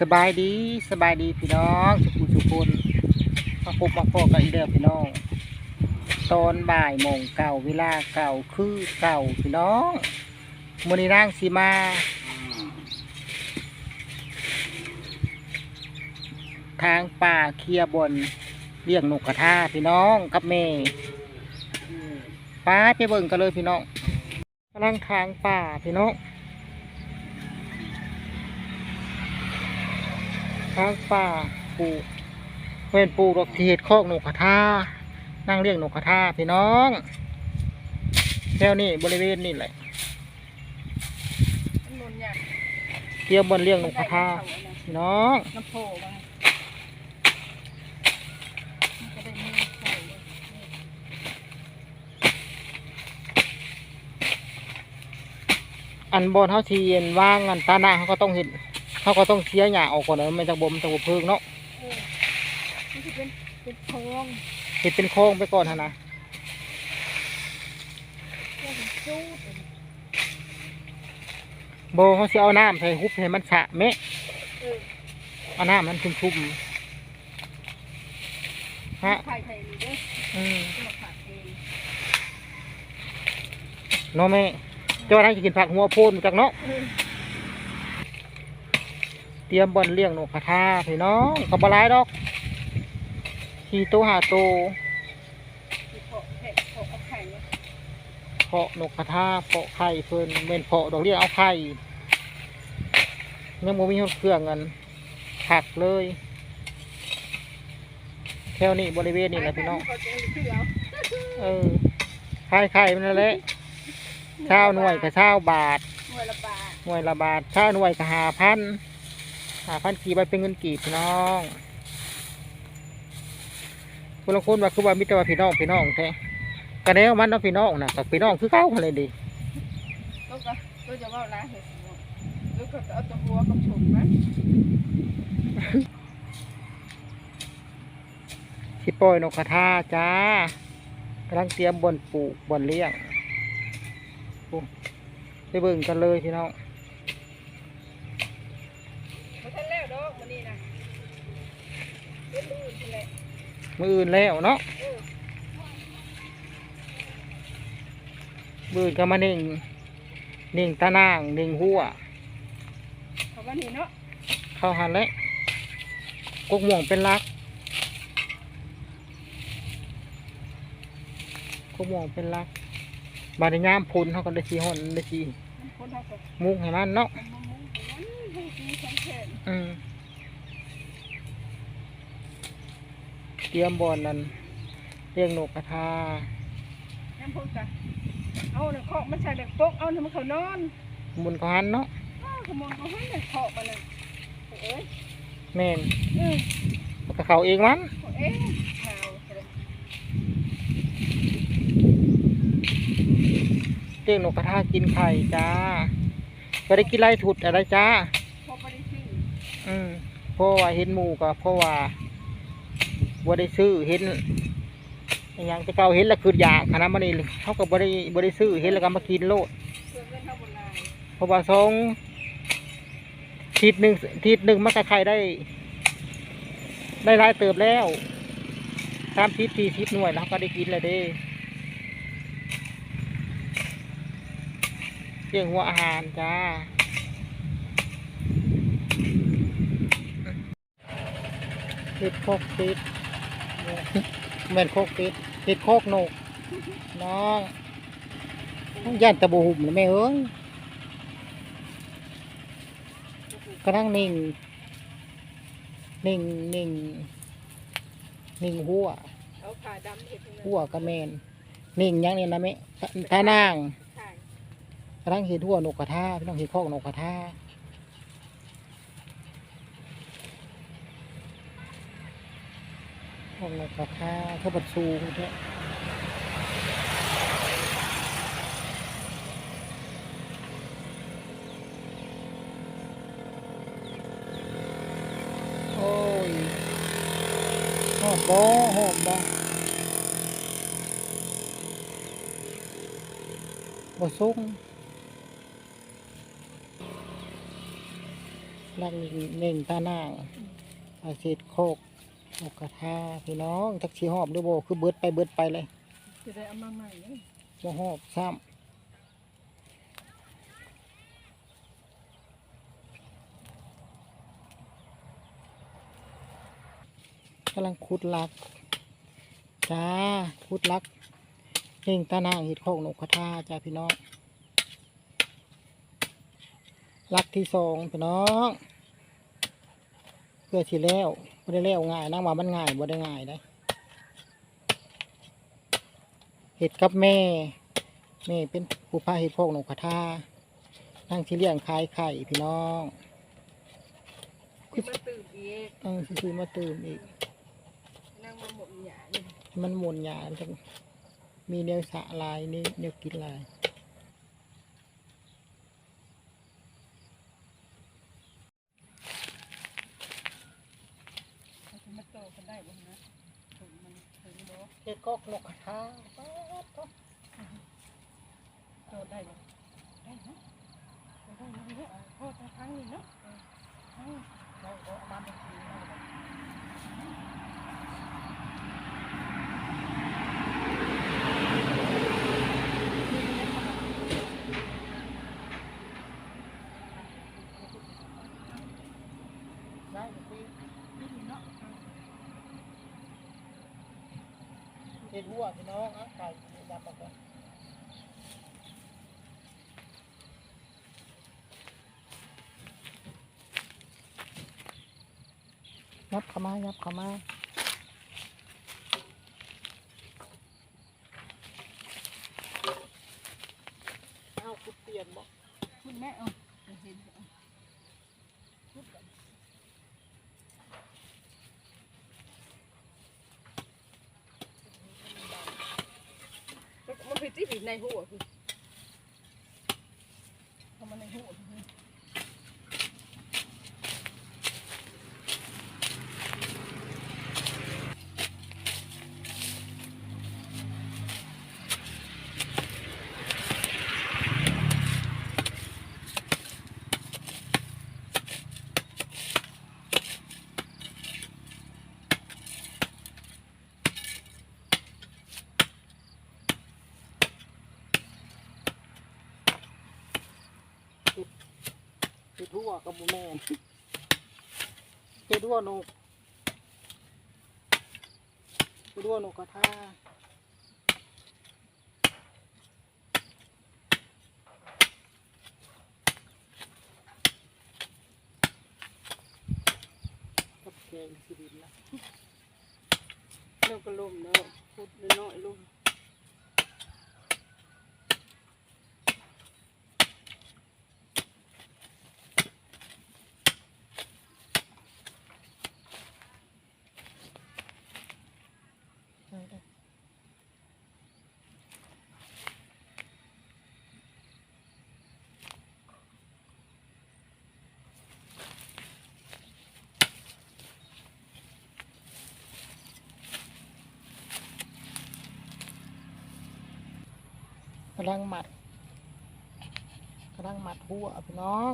สบายดีสบายดีพี่น้องสุขุสุคนมาพบมาพบกันอีกแล้วพี่น้อง ตอนบ่ายโมงเก่าเวลาเก่าคือเก่าพี่น้องมือนี้นั่งสีมา ทางป่าเคลียบนเลี้ยงนกกระทาพี่น้องกับเมย์ป้าไปเบิ่งกันเลยพี่น้องกำลังทางป่าพี่น้อง ทางป่าปลูกเว้นปลูกดอกเห็ดคอกนกกระทานั่งเลี้ยงนกกระทาพี่น้องแถวนี้บริเวณนี่แหละมันหนุนอยเกี่ยวบนเลี้ยงนกกระทาพี่น้องน้ำโผล่มามันก็ได้มีใส่เลยอันบนเขาทีเย็นว่างอันตาหน้าเขาก็ต้องเห็น เขาก็ต้องเสียหญ้าออกก่อนเนอะไม่จากบ่มจากบ่เพิงเนาะเออมันจะเป็นเป็นโพรงเห็ดเป็นโค้งไปก่อนหั่นนะเพื่อเป็นจูดโบเขาสิเอาน้ำใส่ฮุบให้มันสะเมะเออเอาน้ำมันชุ่มๆฮะไข่ไข่นี่เด้ออืมที่มาผัดเองเนาะแม่เจ้าท่านจะกินผักหัวโพนมาจากเนาะเออ เตรียมบอลเลี้ยงนกกระทาพี่น้องกับบลายดอกขี่ตัวหาตัวเพาะแผ่เพาะเอาไข่เนี่ยเพาะนกกระทาเพาะไข่เพิ่นเม่นเพาะดอกเลี้ยงเอาไข่ยังบ่มีเครื่องเงินผักเลยแถวนี้บริเวณนี้แหละพี่น้องเออไข่ไข่มันแหละเช้าหน่วยกับเช้าบาทหน่วยละบาทหน่วยละบาทเช้าหน่วยกับหาพัน หาพันกี่ใบเป็นเงินกี่พี่น้องคนละคนว่าคือว่ามิตรว่าพี่น้องพี่น้องแท้กันแล้วมันเนาะพี่น้องนะกับพี่น้องคือเก้าคนเลยดิแล้วก็เราจะว่าร้านเห็ดหมดแล้วก็เอาแตัวหัวกับถุงมันสิปล่อยนกกระทาจ้ากำลังเตรียมบอนปลูกบอนเลี้ยงโอ้ไปเบิ่งกันเลยพี่น้อง ไม่ทันแล้วดอกมันนี่นะเป็นลื่นทีแหละ มืออื่นแล้วเนาะเออมืออื่นก็มาหนึ่งหนึ่งตะนางหนึ่งหัวเขาว่านี่เนาะเข้าหันแล้วกกม่วงเป็นรักกกม่วงเป็นรักบาดยามพุนเขาก็ได้สีหอนได้สีมันคนเท่ากับมุกให้มันเนาะ มันมะม่วงมันให้ดีสังเกต อืม เตรียมบอนนั้นเลี้ยงนกกระทาน้ำพุกันเอาเนี่ยเคาะมันใส่แบบโป๊กเอาเนี่ยมันเขานอนมุนเขาหันเนาะอ้าวขโมยเขาให้เนี่ยเคาะมันเลยเอ้ยแม่นเออมันก็เขาเองมันเอ้ยข่าวเสร็จเลี้ยงนกกระทากินไข่จ้าก็ได้กินไรถุดอะไรจ้าพอไปได้ซื้ออืมเพราะว่าเห็นหมูก็เพราะว่า บ่ได้ซื้อเห็นอย่างที่เก่าเห็นแล้วคือยาขนาดมันนี่เขาก็บ่ได้บ่ได้ซื้อเห็นแล้วก็มากินโลดเพื่อเงินเท่าบนลายเพราะว่าสองทิศหนึ่งทิศหนึ่งมันก็ไข่ได้ ได้หลายเติบแล้วสามทิศสี่ทิศหน่วยแล้วเขาก็ได้กินเลยเด้เรื่องหัวอาหารจ้าติดโคกติด เหมือนโคกติดติดโคกโหนกน้องย่านตะบูหุ่มเลยแม่เอ้ยกระทั่งนิ่ง นิ่งนิ่งนิ่งหัวเอาขาดำเห็ดหัวกระแมนนิ่งอยังนี้นะแม่ท่านางใช่กระทั่งเห็นหัวนกกระทาพี่น้องเห็นโคกนกกระทา โคกนกกระทาเขาบัดสูงแท้โอ้ยหอมบ่หอมบ่บ่สุกลักเน่งตาหน้าอาเศษโคก โอกกระทาพี่น้องทักชีหอบหรือโบคือเบิดไปเบิดไปเลยจะได้เอามาใหม่เลยบ่หอบซ้ำกำลังขุดลักจ้าขุดลักเน่งตานางห็ดโคกนกกระทาจ้าพี่น้องลักที่สองพี่น้อง พื่อที่แล้วบ่ได้แล้วง่ายนะว่ามันง่ายบ่ได้ง่ายได้เห็ดกับแม่ แม่เป็นผู้พาเห็ดพวกนกกระทานั่งที่เลี้ยงขายไข่พี่น้องคือมาตื่นอีกนั่งซื้อๆมาตื่มอีกนั่งมาหมดหยาเลยให้มันหมุนหยาจังมีเนื้อสะลายนี่เนื้อกินลาย มันจะมาโตกันได้บ้างนะถึงมันถึงบ่ เห็ดกกนกกระทาโตได้ไหมได้ไหมได้ไหมเนี่ยโตแต่ครั้งนี้เนาะครั้งเราเอามาเป็นทีเอาไปได้สิ นี้เนาะ เห็ดหัวพี่น้องอะไก่ดับมาก่อนยับเข้ามายับเข้ามาคุดเปลี่ยนบ่ คุณแม่เอาเห็นมันเป็นที่ผิด ในหัวคือทำมันในหัวคือ เห็ดหัว กับบุแม่เห็ดหัวนกเห็ดหัวนกกระทากับแกงสิบินละเราก็ลมแล้วพูดน้อยๆลมำลังหมัดกำลังหมัดหัวพี่น้อง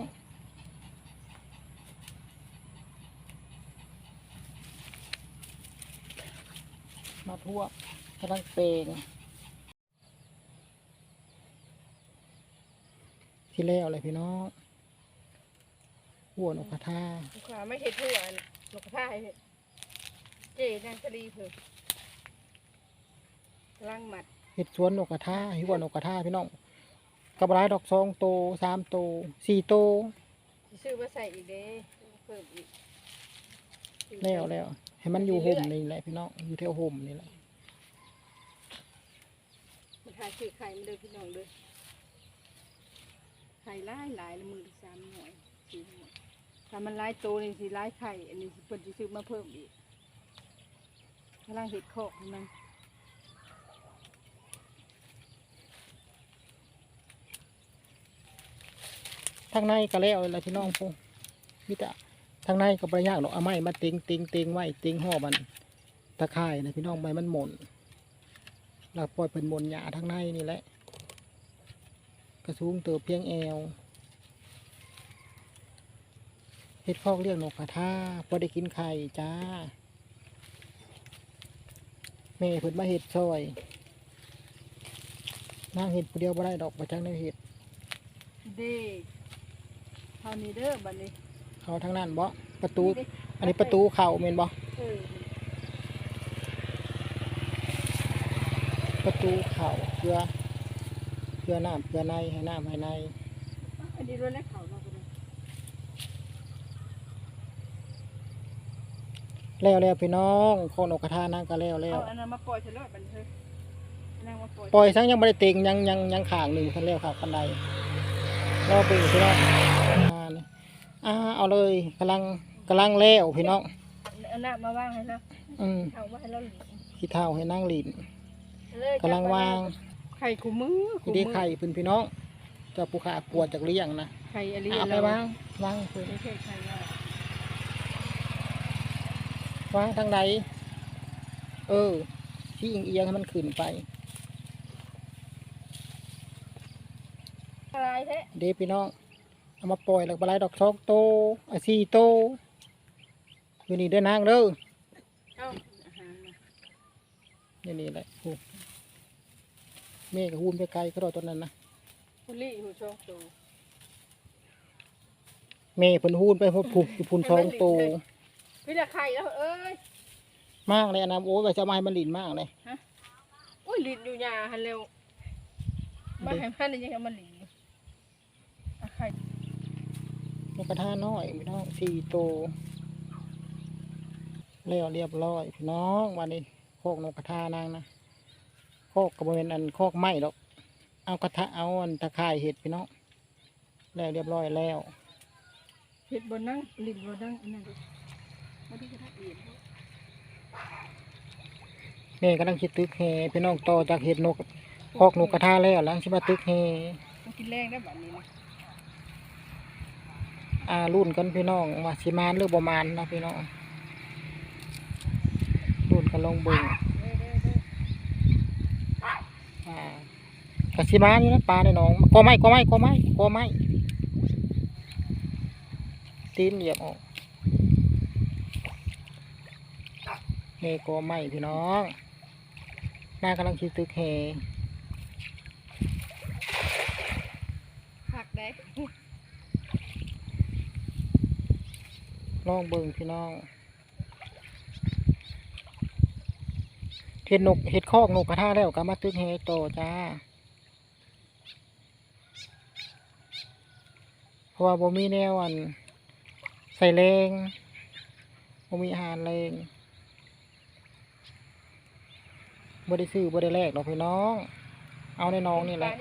มาทั่วกำลังเปลงที่แล้วเลยพี่น้องหัวนกกระทาลูกค้าไม่เห็นหัวลูกค้าเห็นเจ๊นางคดีเพิ่มล่างหมัด เห็ดสวนนกกระทาหัวนกกระทาพี่น้องกระบรายดอกสองโตสามโตสี่โตสิซื้อมาใส่อีกเด้เพิ่มอีกแล้วแล้วให้มันอยู่ห่มนี่แหละพี่น้องอยู่แถวห่มนี่แหละมันหาซื้อไข่มาเด้อพี่น้องเด้อไข่หลายหลายละมือละสามหน่วยสี่หน่วยถ้ามันหลายโตนี่สิหลายไข่อันนี้สิเพิ่นสิซื้อมาเพิ่มอีกกำลังเห็ดโคอกให้มัน ทางในก็แล้วเลยพี่น้องพงมิตรทางในก็ประยากหรอกเอาไม้มาติงติงติงไว้ติงห่อมันตะไคร่นะพี่น้องใบมันหม่นแล้วปล่อยเป็นหม่นหยาทางในนี่แหละ กระสูงเติบเพียงแอวเฮ็ดคอกเลี้ยงนกกระทาพอได้กินไข่จ้าแม่เพิ่นมาเฮ็ดซอยนางเฮ็ดผู้เดียวบ่ได้ดอกบ่จังได้เฮ็ดเด้ เท่านี้เด้อบัดนี้เขาทางนั้นบ่ประตูเด้อันนี้ประตูเข้าแม่นบ่เออประตูเข้าเพื่อเพื่อน้ำเพื่อในให้น้ำให้ในอันนี้ด้วยแล้วเขาเนาะบัดนี้แล้วแล้วพี่น้องโคนนกกระทานางก็แล้วแล้วเอาอันนั้นมาปล่อยเฉลยบัดนี้เฮ้ยอันนั่งมาปล่อยปล่อยทั้งยังบ่ได้เต็งยังยังยังข้างหนึ่งทันแล้วครับคันใดรอไปอีกพี่น้องอ่านี่ อ่าเอาเลยกำลังกำลังแล้วพี่น้องอันนั้นมาว่างให้แล้วอืมเอามาให้เราหลีขี้เท้าให้นางลินเลยกำลังวางไข่คู่มือนี่ได้ไข่เพิ่นพี่น้องเจ้าผู้ขากลัวจากเลี้ยงนะไข่อะไรเอาไปวางวางเพิ่นไม่ใช่ไข่เราวางทางใดเออที่เอียงๆให้มันขึ้นไป อะไรแท้เด้พี่น้อง เอามาปล่อยแล้วปลาไหลดอกชอกโตอะสี่โตอยู่นี่เด้อนางเด้อเอาอาหารมานี่นี่แหละโอ้แม่ก็หูนไปไกลก็รอตอนนั้นนะคุณลี่หูชอบโตแม่เพิ่นหูนไปพบผูกอยู่พุ่นสองโตพี่ละไข่แล้วเอ้ยมากเลยอันนะโอ้ยว่าจะเอามาให้มันหลินมากเลยอุ้ยลิ้นอยู่ยาหันเร็วมาให้พันนี่ยังไงมันหลีอะไข่ น กกระทาน้อยพี่น้องสี่โตแล้วเรียบร้อยพี่น้องวันนี้โคกนกกระทานางนะโคกกระเวนอันโคกไม้ดอกเอากระทะเอาอันตะไคร่เห็ดพี่น้องแล้วเรียบร้อยแล้วเห็ดบนนั่งลิ้นบนนั่งอันนั้นมาที่กระทะเอียนแม่กำลังคิดตึกแฮพี่น้องต่อจากเห็ดนกโคกนกกระทาแล้วหลังชิมาตึกแฮมากินแรงได้แบบนี้นะ อ่ารุ่นกันพี่น้องว่าสิมานหรือบ่มานนะพี่น้องรุ่นกันลงเบ่งเด้อเด้อเด้ออ่ากะสิมานอยู่นะปลาในหนองกอไม้กอไม้กอไม้กอไม้ตีนเหยียบออกนี่กอไม้พี่น้องนากำลังคิดตึกแฮผักได้ ลองเบิ่งพี่น้องเห็ดนกเห็ดคอกนกกระทาแล้วก็มาตึกแฮต่อจ้าเพราะว่าบ่มีแนวอัน ใส่แรงบ่มีอาหารแรงบ่ได้ซื้อบ่ได้แลกดอกพี่น้อง เอาในน้องนี่แหละ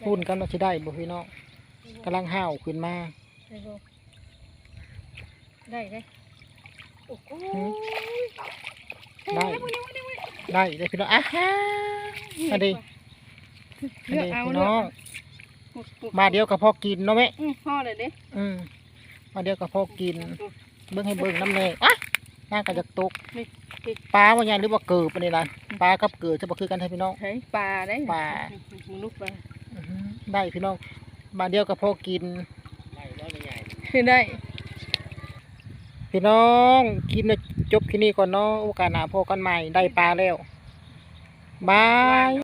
ปานี่น้องทุกคนอืมรุ่นกันว่าสิได้บ่พี่น้องกำลังห้าวขึ้นมาได้บ่ได้ได้โอ้โหได้ได้ได้พี่น้องอะฮะอันนี้อันเลือกนี้เอาพี่เลือกน้องเอามาเดียวกับพอกินเนาะแม่อืมพ่อเลยเด้อืมมาเดียวกับพอกิน เบิ่งให้เบิ่งน้ำแน่อะน่าก็จะตกนี่พริกปลาว่าหยังหรือว่าเกิบอันนี้ล่ะปลากับเกิบจะบ่คือกันให้พี่น้องเฮ้ยปลาได้ปลามึงลูกปลาอื้อหือ ได้พี่น้องมาเดียวกับพอกินคือได้พี่น้องกินแล้วจบที่นี่ก่อนเนาะโอกาสหน้าพบกันใหม่ได้ปลาแล้วบาย